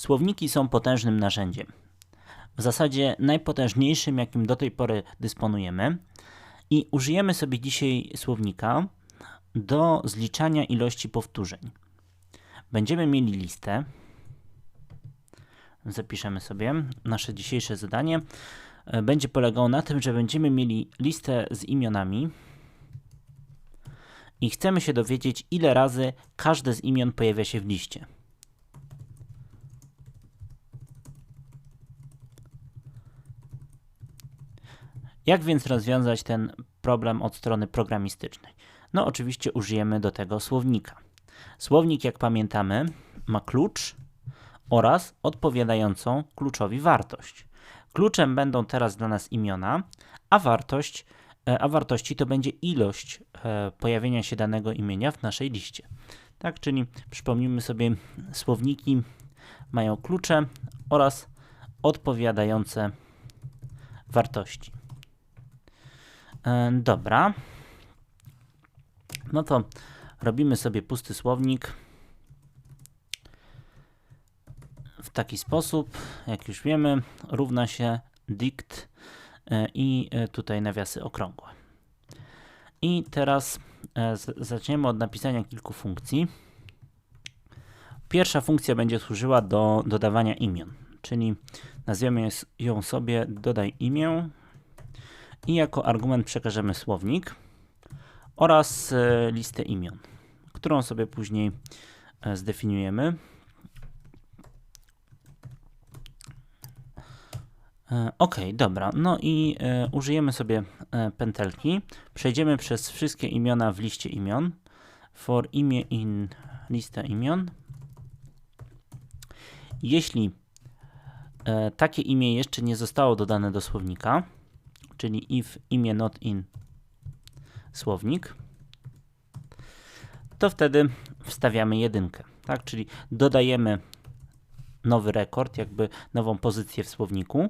Słowniki są potężnym narzędziem. W zasadzie najpotężniejszym, jakim do tej pory dysponujemy, i użyjemy sobie dzisiaj słownika do zliczania ilości powtórzeń. Będziemy mieli listę. Zapiszemy sobie nasze dzisiejsze zadanie. E, będzie polegało na tym, że będziemy mieli listę z imionami i chcemy się dowiedzieć, ile razy każde z imion pojawia się w liście. Jak więc rozwiązać ten problem od strony programistycznej? No oczywiście użyjemy do tego słownika. Słownik, jak pamiętamy, ma klucz oraz odpowiadającą kluczowi wartość. Kluczem będą teraz dla nas imiona, a wartość e, a wartości to będzie ilość e, pojawienia się danego imienia w naszej liście. Tak, czyli przypomnijmy sobie, słowniki mają klucze oraz odpowiadające wartości. E, dobra. No to robimy sobie pusty słownik w taki sposób, jak już wiemy, równa się dict e, i e, tutaj nawiasy okrągłe. I teraz zaczniemy od napisania kilku funkcji. Pierwsza funkcja będzie służyła do dodawania imion, czyli nazwiemy ją sobie dodaj imię i jako argument przekażemy słownik oraz e, listę imion, którą sobie później e, zdefiniujemy. E, ok, dobra. No i użyjemy sobie pętelki. Przejdziemy przez wszystkie imiona w liście imion. For imię in lista imion. Jeśli takie imię jeszcze nie zostało dodane do słownika, czyli if imię not in słownik, to wtedy wstawiamy jedynkę, tak? Czyli dodajemy nowy rekord, jakby nową pozycję w słowniku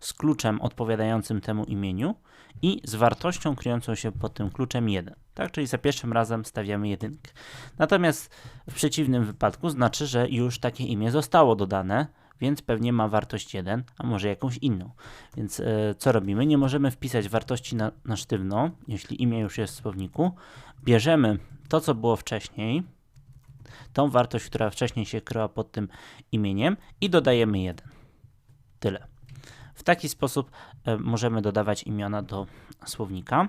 z kluczem odpowiadającym temu imieniu i z wartością kryjącą się pod tym kluczem 1. Tak? Czyli za pierwszym razem stawiamy jedynkę. Natomiast w przeciwnym wypadku znaczy, że już takie imię zostało dodane więc pewnie ma wartość 1, a może jakąś inną. Więc e, co robimy? Nie możemy wpisać wartości na, na sztywno, jeśli imię już jest w słowniku. Bierzemy to, co było wcześniej, tą wartość, która wcześniej się kryła pod tym imieniem i dodajemy 1. Tyle. W taki sposób e, możemy dodawać imiona do słownika.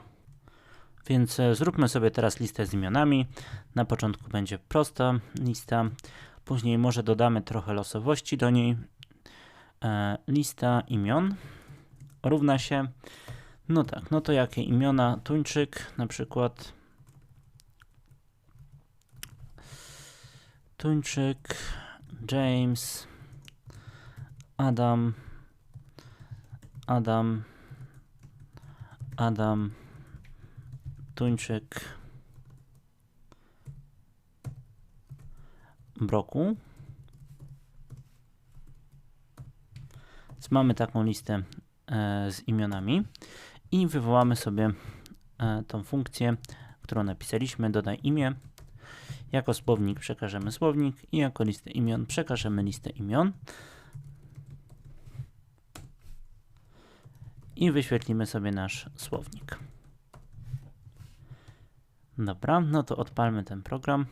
Więc e, zróbmy sobie teraz listę z imionami. Na początku będzie prosta lista. Później może dodamy trochę losowości do niej. E, lista imion równa się. No tak, no to jakie imiona? Tuńczyk na przykład. Tuńczyk, James, Adam, Adam, Adam, Tuńczyk, bloku. Więc mamy taką listę e, z imionami i wywołamy sobie e, tą funkcję, którą napisaliśmy, dodaj imię. Jako słownik przekażemy słownik i jako listę imion przekażemy listę imion. I wyświetlimy sobie nasz słownik. Dobra, no to odpalmy ten program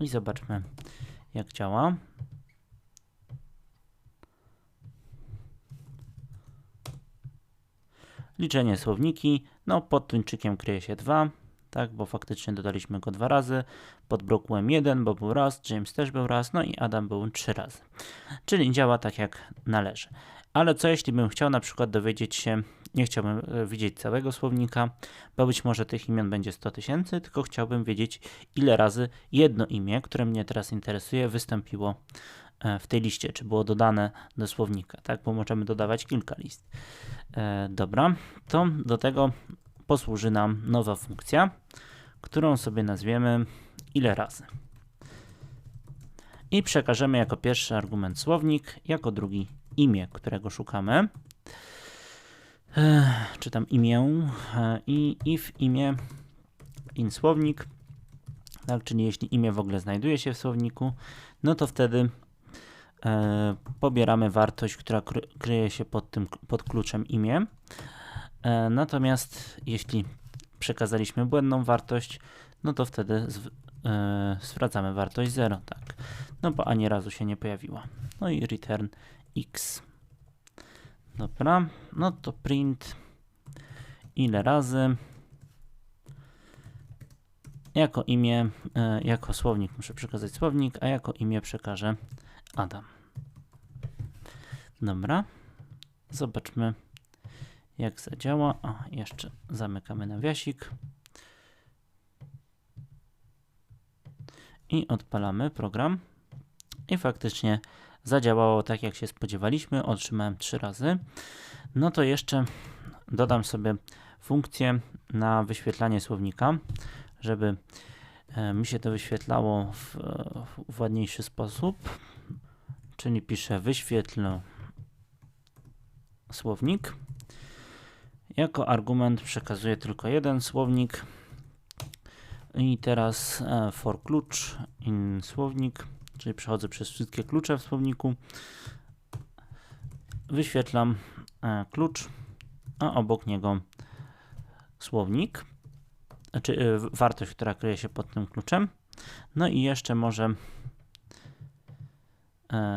i zobaczmy, jak działa. Liczenie słowniki. No, pod tuńczykiem kryje się 2, tak, bo faktycznie dodaliśmy go dwa razy. Pod brokułem 1, bo był raz, James też był raz, no i Adam był trzy razy. Czyli działa tak jak należy. Ale co jeśli bym chciał na przykład dowiedzieć się, nie chciałbym e, widzieć całego słownika, bo być może tych imion będzie 100 tysięcy, tylko chciałbym wiedzieć, ile razy jedno imię, które mnie teraz interesuje, wystąpiło e, w tej liście, czy było dodane do słownika, tak? Bo możemy dodawać kilka list. E, dobra, to do tego posłuży nam nowa funkcja, którą sobie nazwiemy ile razy. I przekażemy jako pierwszy argument słownik, jako drugi imię, którego szukamy. Czy tam imię i if imię in słownik, tak, czyli jeśli imię w ogóle znajduje się w słowniku, no to wtedy e, pobieramy wartość, która kry, kryje się pod tym pod kluczem imię. E, natomiast jeśli przekazaliśmy błędną wartość, no to wtedy z, e, sprawdzamy wartość 0, tak. No bo ani razu się nie pojawiła. No i return x. Dobra, no to print ile razy jako imię, e, jako słownik muszę przekazać słownik, a jako imię przekażę Adam. Dobra, zobaczmy jak zadziała. A, jeszcze zamykamy nawiasik. I odpalamy program. I faktycznie zadziałało tak, jak się spodziewaliśmy. Otrzymałem trzy razy. No to jeszcze dodam sobie funkcję na wyświetlanie słownika, żeby e, mi się to wyświetlało w, w ładniejszy sposób. Czyli piszę wyświetl słownik. Jako argument przekazuję tylko jeden słownik. I teraz e, for klucz in słownik, czyli przechodzę przez wszystkie klucze w słowniku. Wyświetlam e, klucz, a obok niego słownik, znaczy e, wartość, która kryje się pod tym kluczem. No i jeszcze może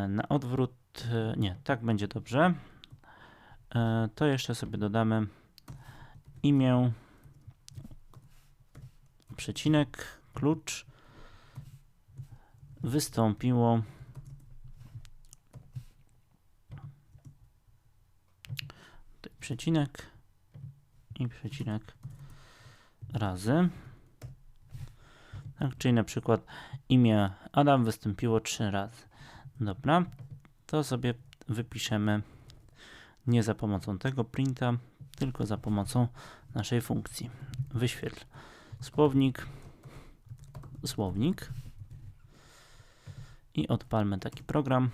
na odwrót, nie, tak będzie dobrze. To jeszcze sobie dodamy imię, przecinek, klucz wystąpiło tutaj przecinek i przecinek razy. Tak, czyli na przykład imię Adam wystąpiło trzy razy. Dobra, to sobie wypiszemy nie za pomocą tego printa, tylko za pomocą naszej funkcji. Wyświetl słownik, słownik i odpalmy taki program.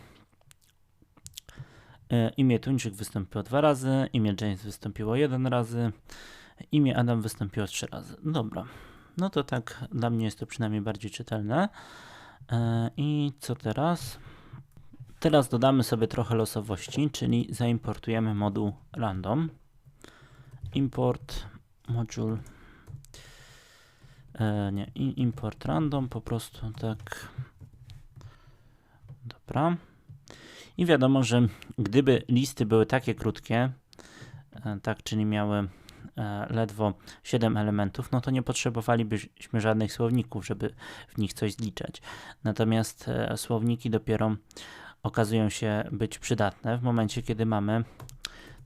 E, imię Tuńczyk wystąpiło dwa razy, imię James wystąpiło jeden razy, imię Adam wystąpiło trzy razy. Dobra, no to tak dla mnie jest to przynajmniej bardziej czytelne. E, I co teraz? Teraz dodamy sobie trochę losowości, czyli zaimportujemy moduł random. Import module e, nie, import random, po prostu tak. Dobra. I wiadomo, że gdyby listy były takie krótkie, e, tak, czyli miały e, ledwo 7 elementów, no to nie potrzebowalibyśmy żadnych słowników, żeby w nich coś zliczać. Natomiast e, słowniki dopiero okazują się być przydatne w momencie, kiedy mamy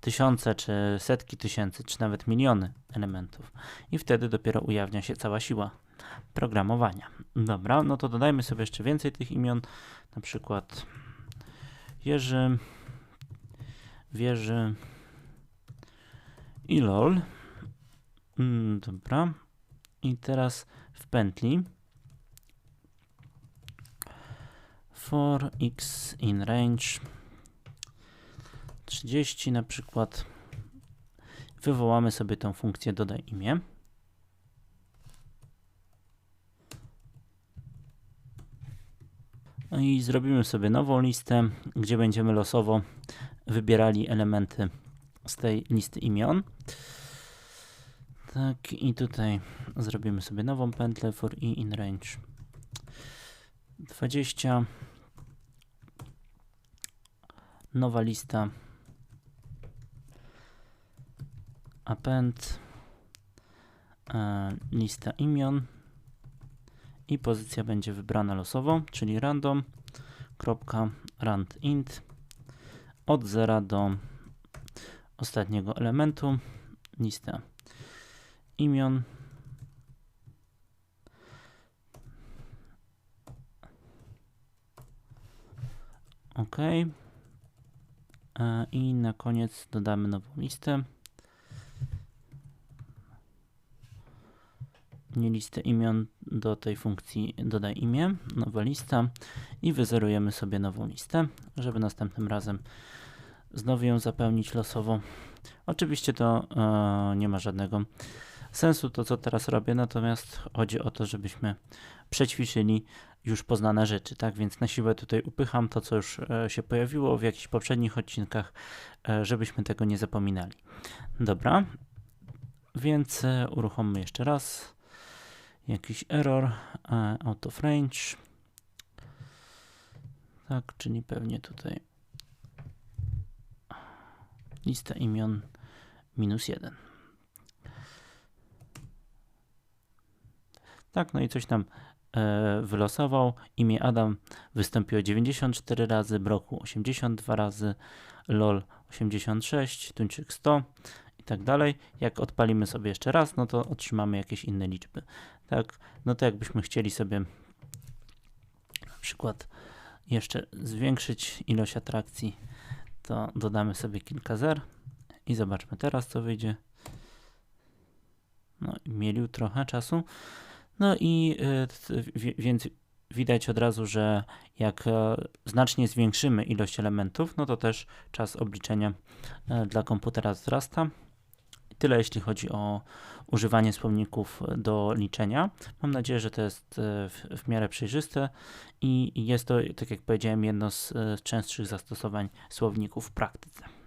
tysiące, czy setki tysięcy, czy nawet miliony elementów. I wtedy dopiero ujawnia się cała siła programowania. Dobra, no to dodajmy sobie jeszcze więcej tych imion, na przykład Jerzy, Wierzy i LOL. Mm, dobra. I teraz w pętli for x in range 30 na przykład wywołamy sobie tą funkcję dodaj imię. No i zrobimy sobie nową listę, gdzie będziemy losowo wybierali elementy z tej listy imion. Tak, i tutaj zrobimy sobie nową pętlę for i in range 20. Nowa lista append e, lista imion i pozycja będzie wybrana losowo, czyli random int od 0 do ostatniego elementu lista imion OK. E, I na koniec dodamy nową listę. Nie listę imion do tej funkcji dodaj imię, nowa lista i wyzerujemy sobie nową listę, żeby następnym razem znowu ją zapełnić losowo. Oczywiście to e, nie ma żadnego sensu to, co teraz robię, natomiast chodzi o to, żebyśmy przećwiczyli już poznane rzeczy, tak? Więc na siłę tutaj upycham to, co już e, się pojawiło w jakichś poprzednich odcinkach, e, żebyśmy tego nie zapominali. Dobra, więc e, uruchommy jeszcze raz. Jakiś error, out of range. Tak, czyli pewnie tutaj lista imion minus jeden. Tak, no i coś tam e, wylosował. Imię Adam wystąpiło 94 razy, Broku 82 razy, LOL 86, Tuńczyk 100 i tak dalej. Jak odpalimy sobie jeszcze raz, no to otrzymamy jakieś inne liczby. Tak, no to jakbyśmy chcieli sobie na przykład jeszcze zwiększyć ilość atrakcji, to dodamy sobie kilka zer i zobaczmy teraz, co wyjdzie. No, mielił trochę czasu. No i y, wi- więc widać od razu, że jak e, znacznie zwiększymy ilość elementów, no to też czas obliczenia e, dla komputera wzrasta. Tyle jeśli chodzi o używanie słowników do liczenia. Mam nadzieję, że to jest e, w, w miarę przejrzyste i jest to, tak jak powiedziałem, jedno z e, częstszych zastosowań słowników w praktyce.